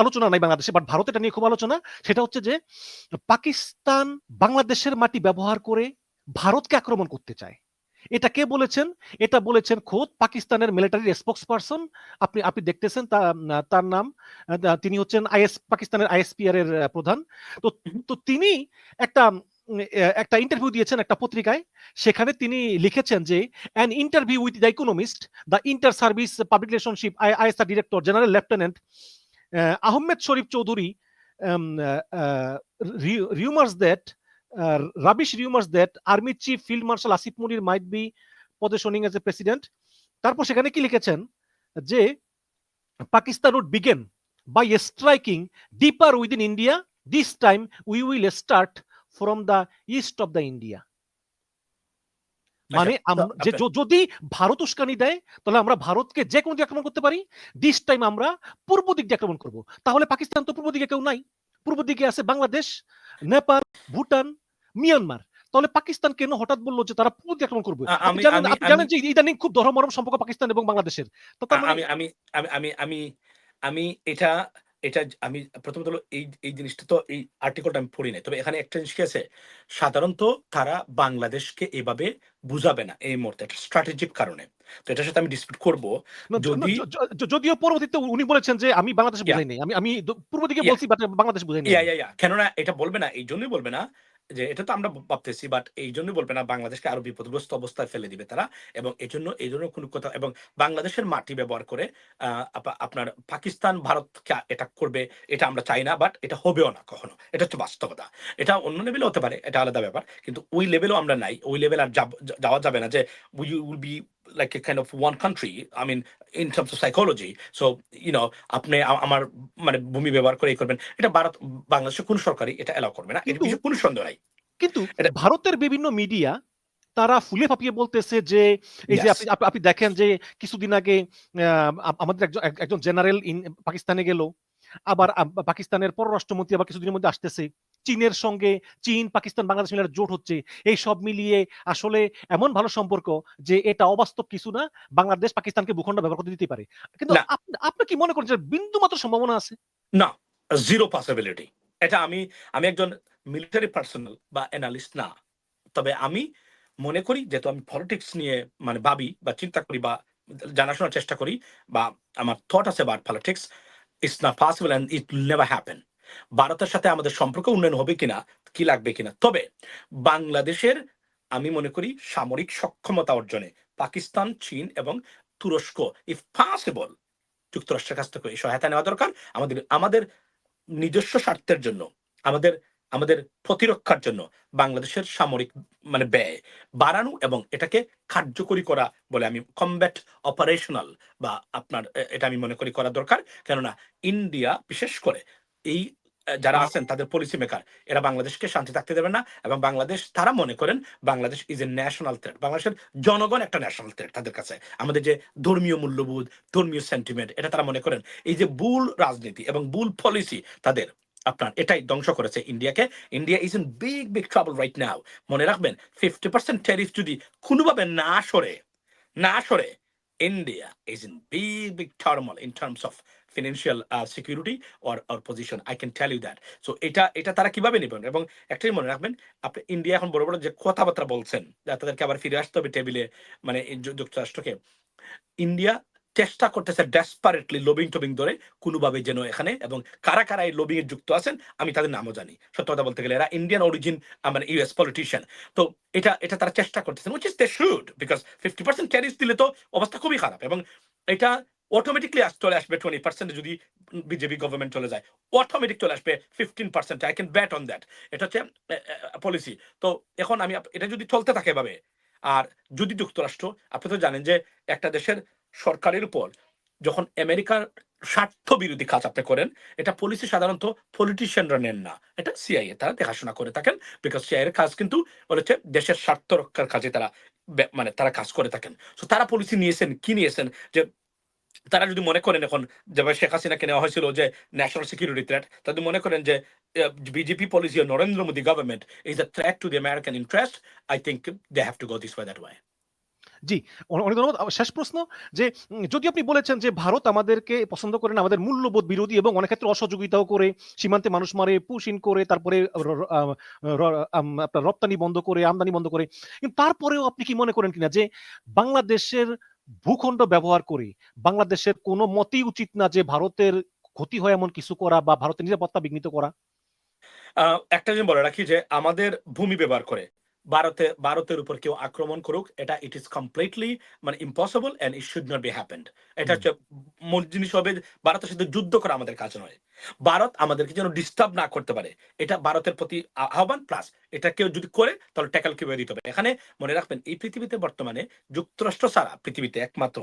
আলোচনা নাই বাংলাদেশে বাট ভারত এটা নিয়ে খুব আলোচনা। সেটা হচ্ছে যে, পাকিস্তান বাংলাদেশের মাটি ব্যবহার করে ভারতকে আক্রমণ করতে চায়। এটা কে বলেছেন? এটা বলেছেন খোদ পাকিস্তানের মিলিটারি স্পোক্স পারসন আপনি আপনি দেখতেছেন তার নাম, তিনি হচ্ছেন আইএস পাকিস্তানের আইএসপিআর এর প্রধান। তো তো তিনি একটা একটা ইন্টারভিউ দিয়েছেন একটা পত্রিকায়। সেখানে তিনি লিখেছেন যে an interview with the Economist the inter service public relationship ISR director general lieutenant Ahmed Sharif Chaudhry rumours that rubbish rumours that army chief field marshal Asif Munir might be positioning as a president তারপর সেখানে কি লিখেছেন? যে Pakistan would begin by striking deeper within India this time we will start from the east of the India মানে আচ্ছা, যে যদি ভারত উস্কানি দেয় তাহলে আমরা ভারতকে যে কোনো দিকে আক্রমণ করতে পারি দিস টাইম আমরা পূর্ব দিক দিয়ে আক্রমণ করব তাহলে পাকিস্তান তো পূর্ব দিকে কেউ নাই পূর্ব দিকে আছে বাংলাদেশ নেপাল ভুটান মিয়ানমার তাহলে পাকিস্তান কেন হঠাৎ বলল যে তারা পূর্ব দিকে আক্রমণ করবে আমি- জানেন যে ইদানিং খুব ধর্মরম সম্পর্ক পাকিস্তান এবং বাংলাদেশের তো মানে আমি আমি আমি আমি আমি এটা এটা আমি প্রথমত হলো এই এই জিনিসটা তো এই আর্টিকেলটা আমি পড়ি নাই। তবে এখানে একটা জিনিস কি আছে? সাধারণত তারা বাংলাদেশকে এভাবে বুঝাবে না এই মুহূর্তে একটা স্ট্র্যাটেজিক কারণে। তো এটার সাথে আমি ডিসপিউট করব। যদি- যদিও পরবর্তীতে উনি বলেছেন যে আমি বাংলাদেশ. বুঝাই নাই। আমি আমি পূর্ব দিকে বলছি বাংলাদেশ বুঝাই নাই। ইয়া ইয়া ইয়া কেননা এটা বলবে না এই জন্যই বলবে না যে এটা তো আমরা ভাবতেছি বাট এই জন্যই বলবে না বাংলাদেশকে আরও বিপদগ্রস্ত অবস্থায় ফেলে দিবে তারা। এবং এই জন্য এই জন্য কোনো কথা, এবং বাংলাদেশের মাটি ব্যবহার করে আপনার পাকিস্তান ভারতকে এটা করবে, এটা আমরা চাই না বাট এটা হবেও না কখনো। এটা হচ্ছে বাস্তবতা। এটা অন্য লেভেলে হতে পারে, এটা আলাদা ব্যাপার, কিন্তু ওই লেভেলও আমরা নাই। ওই লেভেল আর যাওয়া যাবে না যে we will be like a kind of one country i mean in terms of psychology. So you know আপনি আমার মানে ভূমি ব্যবহার করে করবেন। এটা ভারত বাংলাদেশের কোন সরকারই এটা এলাও করবে না। কিন্তু- বিষয়ে কোনো সন্দেহ নাই। কিন্তু ভারতের বিভিন্ন মিডিয়া তারা ফুলে ফাপিয়ে বলতেছে যে এই যে আপনি আপনি দেখেন যে কিছুদিন আগে আমাদের একজন একজন জেনারেল ইন পাকিস্তানে গেল। আবার পাকিস্তানের পররাষ্ট্রমন্ত্রী আবার কিছুদিনের মধ্যে আসতেছে। চীনের সঙ্গে চীন পাকিস্তান বাংলাদেশ মিলে জোট হচ্ছে। এই সব মিলিয়ে আসলে এমন ভালো সম্পর্ক যে এটা অবাস্তব কিছু না বাংলাদেশ পাকিস্তানকে ভূখণ্ড ব্যবহার করতে দিতে পারে। কিন্তু আপনি কি মনে করেন যে বিন্দু মাত্র সম্ভাবনা আছে? না জিরো পসিবিলিটি এটা আমি আমি একজন মিলিটারি পার্সোনাল বা অ্যানালিস্ট না। তবে আমি মনে করি যেহেতু আমি পলিটিক্স নিয়ে মানে ভাবি বা চিন্তা করি বা জানাশোনার চেষ্টা করি বা আমার থট আছে বা politics it's not possible and it never happen ভারতের সাথে আমাদের সম্পর্ক উন্নয়ন হবে কিনা, কি লাগবে কিনা? তবে বাংলাদেশের, আমি মনে করি, সামরিক সক্ষমতা অর্জনে পাকিস্তান, চীন এবং তুরস্ক ইফ পসিবল যুক্তরাষ্ট্রের কাছ থেকে সহায়তা নেওয়া দরকার। আমাদের আমাদের নিজস্ব স্বার্থের জন্য, আমাদের আমাদের প্রতিরক্ষার জন্য বাংলাদেশের সামরিক মানে ব্যয় বাড়ানো এবং এটাকে কার্যকরী করা বলে আমি কমব্যাট অপারেশনাল বা আপনার এটা আমি মনে করি করা দরকার। কেননা ইন্ডিয়া, বিশেষ করে এই যারা আছেন তাদের পলিসি মেকার এরা বাংলাদেশকে শান্তি থাকতে দেবে না এবং বাংলাদেশ, তারা মনে করেন Bangladesh is a national threat বাংলাদেশের জনগণ একটা ন্যাশনাল থ্রেট তাদের কাছে। আমাদের যে ধর্মীয় মূল্যবোধ, ধর্মীয় সেন্টিমেন্ট এটা তারা মনে করেন এই যে ভুল রাজনীতি এবং ভুল পলিসি তাদের আপনার এটাই ধ্বংস করেছে ইন্ডিয়াকে India is in big big trouble right now মনে রাখবেন ফিফটি পার্সেন্ট ট্যারিফ যদি কোনোভাবে না সরে না সরে India is in big big turmoil in terms of financial security or or position I can tell you that so এটা এটা তারা কীভাবে নেবেন? এবং একটাই মনে রাখবেন, আপনি ইন্ডিয়া এখন বড় বড় যে কথাবার্তা বলছেন তাদেরকে আবার ফিরে আসতে হবে টেবিলে মানে যুক্তরাষ্ট্রকে ইন্ডিয়া চেষ্টা করতেছে ডেসপারেটলি লবিং টবিং ধরে কোনোভাবে যেন এখানে, এবং কারা কারা এই লবিং এ যুক্ত আছেন, আমি তাদের নামও জানি। সত্য কথা বলতে গেলে এরা ইন্ডিয়ান অরিজিন মানে ইউএস পলিটিশিয়ান তো এটা এটা তারা চেষ্টা করতেছেন is they should because fifty percent tariffs দিলে তো অবস্থা খুবই খারাপ, এবং এটা অটোমেটিকলি চলে আসবে টোয়েন্টি পার্সেন্ট যদি বিজেপি গভর্নমেন্ট চলে যায়। অটোমেটিক চলে আসবে fifteen percent I can bet on that এটা হচ্ছে পলিসি তো এখন আমি এটা যদি চলতে থাকে এভাবে, আর যদি যুক্তরাষ্ট্র, আপনি তো জানেন যে একটা দেশের সরকারের উপর যখন আমেরিকার স্বার্থ বিরোধী কাজ আপনি করেন, এটা পলিসি সাধারণত পলিটিশিয়ানরা নেন না। এটা সিআইএ তারা দেখাশোনা করে থাকেন বিকজ সিআইএর কাজ কিন্তু বলেছে দেশের স্বার্থ রক্ষার কাজে তারা মানে তারা কাজ করে থাকেন। তো তারা পলিসি নিয়েছেন, কি নিয়েছেন? যে তারা যদি মনে করেন এখন যেভাবে শেখ হাসিনাকে নেওয়া হয়েছিল যে ন্যাশনাল সিকিউরিটি থ্রেট তাদের মনে করেন যে BJP policy Narendra Modi government is a threat to the American interest I think they have to go this way that way জি, অনেক ধন্যবাদ। শেষ প্রশ্ন যে যদি আপনি বলেছেন যে ভারত আমাদেরকে পছন্দ করে না, আমাদের মূল্যবোধ বিরোধী এবং অনেক ক্ষেত্রে অসহযোগিতাও করে, সীমান্তে মানুষ মারে, পুশ ইন করে, তারপরে আপনার রপ্তানি বন্ধ করে, আমদানি বন্ধ করে। কিন্তু তারপরেও আপনি কি মনে করেন কিনা যে বাংলাদেশের ভূখণ্ড ব্যবহার করে বাংলাদেশের কোনো মতেই উচিত না যে ভারতের ক্ষতি হয় এমন কিছু করা বা ভারতের নিরাপত্তা বিঘ্নিত করা? একটা জিনিস বলে রাখি যে আমাদের ভূমি ব্যবহার করে ভারতে ভারতের উপর কেউ আক্রমণ করুক এটা ইট ইজ কমপ্লিটলি মানে impossible and it should not be happened এটা হচ্ছে মূল জিনিস হবে ভারতের সাথে যুদ্ধ করা আমাদের কাজ নয়। ভারত আমাদেরকে যেন ডিস্টার্ব না করতে পারে। এটা ভারতের প্রতি আহ্বান প্লাস এটা কেউ যদি করে তাহলে ট্যাকল কীভাবে দিতে হবে। এখানে মনে রাখবেন এই পৃথিবীতে বর্তমানে যুক্তরাষ্ট্র ছাড়া পৃথিবীতে একমাত্র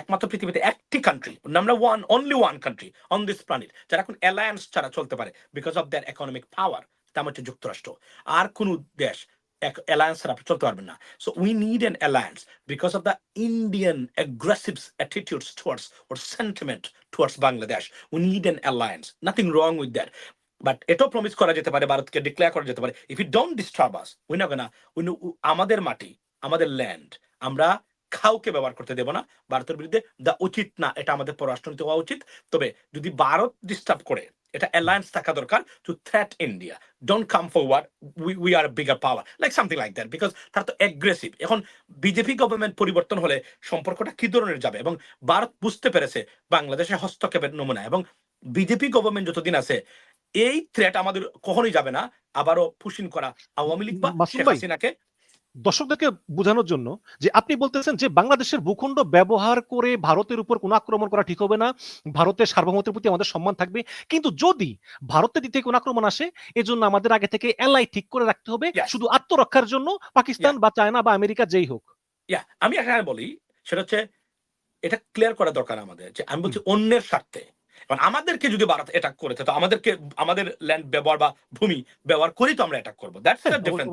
একমাত্র পৃথিবীতে একটি country number one only one country on this planet যারা এখন অ্যালায়েন্স ছাড়া চলতে পারে because of their economic power তা হচ্ছে যুক্তরাষ্ট্র। আর কোন দেশ অ্যালায়েন্স ছাড়া আপনি চলতে পারবেন না। So we need an alliance because of the Indian aggressive attitudes towards or sentiment towards Bangladesh we need an alliance nothing wrong with that but এটাও প্রমিস করা যেতে পারে, ভারতকে ডিক্লেয়ার করা যেতে পারে। If you don't disturb us we না না উই আমাদের মাটি, আমাদের ল্যান্ড আমরা কাউকে ব্যবহার করতে দেব না। ভারতের বিরুদ্ধে দা উচিত না, এটা আমাদের পররাষ্ট্রনীতি হওয়া উচিত। তবে যদি ভারত ডিস্টার্ব করে এটা অ্যালায়েন্স থাকা দরকার to threat India don't come forward we we are bigger power like something like that because তারা তো অ্যাগ্রেসিভ এখন বিজেপি গভর্নমেন্ট পরিবর্তন হলে সম্পর্কটা কি ধরনের যাবে? এবং ভারত বুঝতে পেরেছে বাংলাদেশের হস্তক্ষেপের নমুনা। এবং বিজেপি গভর্নমেন্ট যতদিন আছে এই থ্রেট আমাদের কখনোই যাবে না। আবারও পুশিন করা আওয়ামী লীগ বা শেখ হাসিনাকে দর্শকদেরকে বোঝানোর জন্য যে আপনি বলতেছেন যে বাংলাদেশের ভূখণ্ড ব্যবহার করে ভারতের উপর কোনো আক্রমণ করা ঠিক হবে না ভারতের সার্বভৌমত্বের প্রতি আমাদের সম্মান থাকবে। কিন্তু যদি ভারতের দিক থেকে কোনো আক্রমণ আসে এজন্য আমাদের আগে থেকে এলাই ঠিক করে রাখতে হবে শুধু আত্মরক্ষার জন্য পাকিস্তান বা চায়না বা আমেরিকা যেই হোক। ইয়া আমি এখানে বলি সেটা হচ্ছে এটা ক্লিয়ার করা দরকার আমাদের যে আমি বলছি অন্যের স্বার্থে। এবং আমাদেরকে যদি ভারত অ্যাটাক করেছে তো আমাদেরকে আমাদের ল্যান্ড ব্যবহার বা ভূমি ব্যবহার করেই তো আমরা অ্যাটাক করব। দ্যাটস হ্যাঁ, ডিফারেন্ট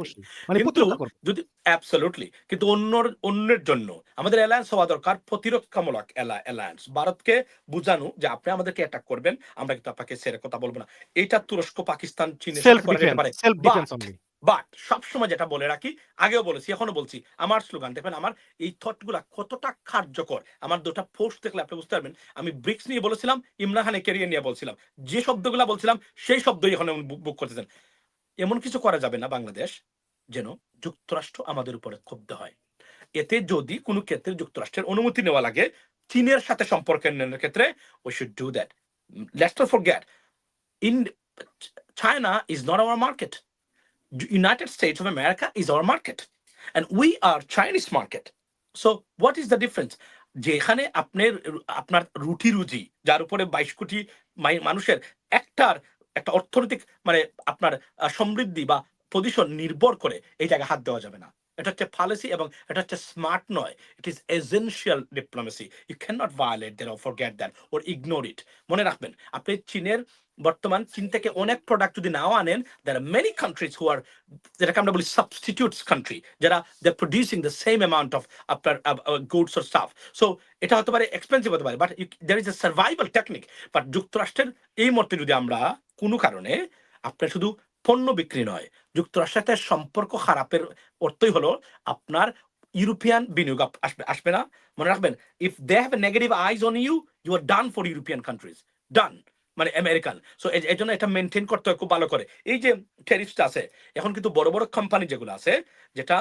কিন্তু যদি অ্যাবসলুটলি কিন্তু অন্যর অন্যের জন্য আমাদের অ্যালায়েন্স হওয়া দরকার প্রতিরক্ষামূলক অ্যালায়েন্স ভারতকে বুঝানো যে আপনি আমাদেরকে অ্যাটাক করবেন আমরা কিন্তু আপনাকে সেরে কথা বলব না। এটা তুরস্ক পাকিস্তান চীনের বাট সবসময় যেটা বলে রাখি, আগেও বলেছি এখনও বলছি, আমার স্লোগান, দেখবেন আমার এই থটগুলা কতটা কার্যকর? আমার দুটা পোস্ট দেখলে আপনি বুঝতে পারবেন, আমি ব্রিক্স নিয়ে বলেছিলাম ইমরান খানের ক্যারিয়ার নিয়ে বলছিলাম। যে শব্দগুলা বলছিলাম, সেই শব্দই এখন বুক করতেছেন। এমন কিছু করা যাবে না বাংলাদেশ, যেন যুক্তরাষ্ট্র আমাদের উপরে ক্ষুব্ধ হয়। এতে যদি কোনো ক্ষেত্রে যুক্তরাষ্ট্রের অনুমতি নেওয়া লাগে, চীনের সাথে সম্পর্ক উন্নয়নের ক্ষেত্রে we should do that let's not forget in China is not our market United States of America is our market, and we are Chinese market. So, what is the difference? যেখানে আপনার আপনার রুটি রুজি, যার উপরে বাইশ কোটি মানুষের একটার একটা অর্থনৈতিক মানে আপনার সমৃদ্ধি বা পজিশন নির্ভর করে এই জায়গায় হাত দেওয়া যাবে না এটা হচ্ছে পলিসি এবং এটা হচ্ছে স্মার্ট নয় it is essential diplomacy you can not violate that or forget that or ignore it মনে রাখবেন, আপনি চীনের বর্তমান চীন থেকে অনেক প্রোডাক্ট যদি নাও আনেন there are many countries who are যেটাকে আমরা বলি সাবস্টিটিউটস কান্ট্রি যারা they producing the same amount of আপনার গুডস অর স্টাফ সো এটা হতে পারে এক্সপেন্সিভ হতে পারে but there is a survival technique but যুক্তরাষ্ট্রের এই মুহূর্তে যদি আমরা কোনো কারণে আপনার শুধু পণ্য বিক্রি নয়, যুক্তরাষ্ট্রের সাথে সম্পর্ক খারাপের অর্থই হলো আপনার ইউরোপিয়ান বিনিয়োগ আসবে আসবে না। মনে রাখবেন if they have negative eyes on you you are done for European countries done মানে আমেরিকান সো এই জন্য এটা মেনটেন করতে হয় খুব ভালো করে এই যে ট্যারিফটা আছে এখন কিন্তু বড় বড় কোম্পানি যেগুলো আছে যেটা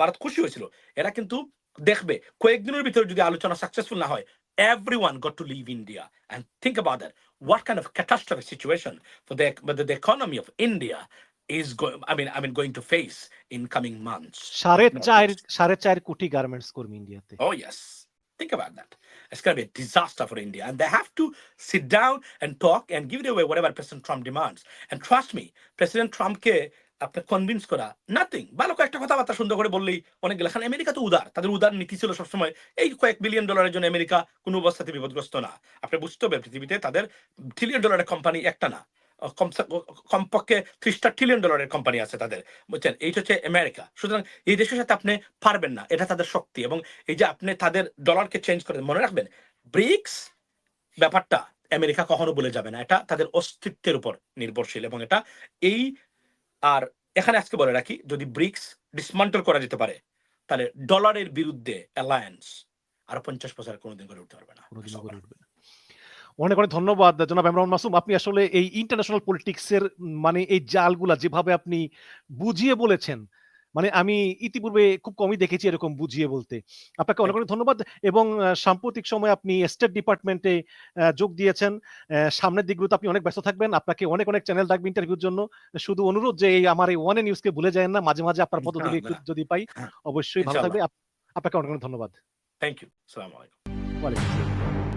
ভারত খুশি হয়েছিল এরা কিন্তু দেখবে কয়েকদিনের ভিতরে যদি আলোচনা সাকসেসফুল না হয় everyone got to leave India and think about that. What kind of catastrophic situation for the, whether the economy of India is going, I mean, I mean, going to face in coming months. সাড়ে চার কোটি garments কর্মী ইন্ডিয়াতে Oh, yes. Think about that. It's going to be a disaster for India. And they have to sit down and talk and give it away whatever President Trump demands. And trust me, President Trumpকে আপনার convince করা nothing ভালো কয়েকটা কথাবার্তা সুন্দর করে বললেই অনেক গেলে কারণ আমেরিকা তো উদার তাদের উদার নীতি ছিল সবসময় এই কয়েক বিলিয়ন ডলারের জন্য আমেরিকা কোনো অবস্থাতে বিপদগ্রস্ত না আপনি বুঝতে হবে পৃথিবীতে তাদের ট্রিলিয়ন ডলারের কোম্পানি একটা না কমপক্ষে ত্রিশটা ট্রিলিয়ন ডলারের কোম্পানি আছে তাদের। বুঝছেন? এইটা হচ্ছে আমেরিকা সুতরাং এই দেশের সাথে আপনি পারবেন না। এটা তাদের শক্তি এবং এই যে আপনি তাদের ডলারকে চেঞ্জ করে মনে রাখবেন? ব্রিক্স ব্যাপারটা আমেরিকা কখনো বলে যাবে না। এটা তাদের অস্তিত্বের উপর নির্ভরশীল এবং এটা এই আর এখানে আজকে বলে রাখি, যদি ব্রিক্স ডিসমান্টল করা যেতে পারে, তাহলে ডলারের বিরুদ্ধে অ্যালায়েন্স আর পঞ্চাশ বছর কোনোদিন করে উঠতে পারবে না কোনোদিনও করে উঠবে না। অনেক অনেক ধন্যবাদ জনাব ইমরান মাসুম। আপনি আসলে এই ইন্টারন্যাশনাল পলিটিক্সের মানে এই জালগুলা যেভাবে আপনি বুঝিয়ে বলেছেন মানে আমি ইতিপূর্বে খুব কমই দেখেছি এরকম বুঝিয়ে বলতে। আপনাকে অনেক অনেক ধন্যবাদ এবং সাম্প্রতিক সময় আপনি স্টেট ডিপার্টমেন্টে যোগ দিয়েছেন। সামনের দিকগুলোতে আপনি অনেক ব্যস্ত থাকবেন। আপনাকে অনেক অনেক চ্যানেল ডাকবে ইন্টারভিউর জন্য। শুধু অনুরোধ যে এই আমার এই ওয়ান নিউজকে ভুলে যায় না মাঝে মাঝে আপনার একটু যদি পাই অবশ্যই ভালো থাকবে। আপনাকে অনেক অনেক ধন্যবাদ। থ্যাংক ইউ সালাম আলাইকুম ওয়ালাইকুম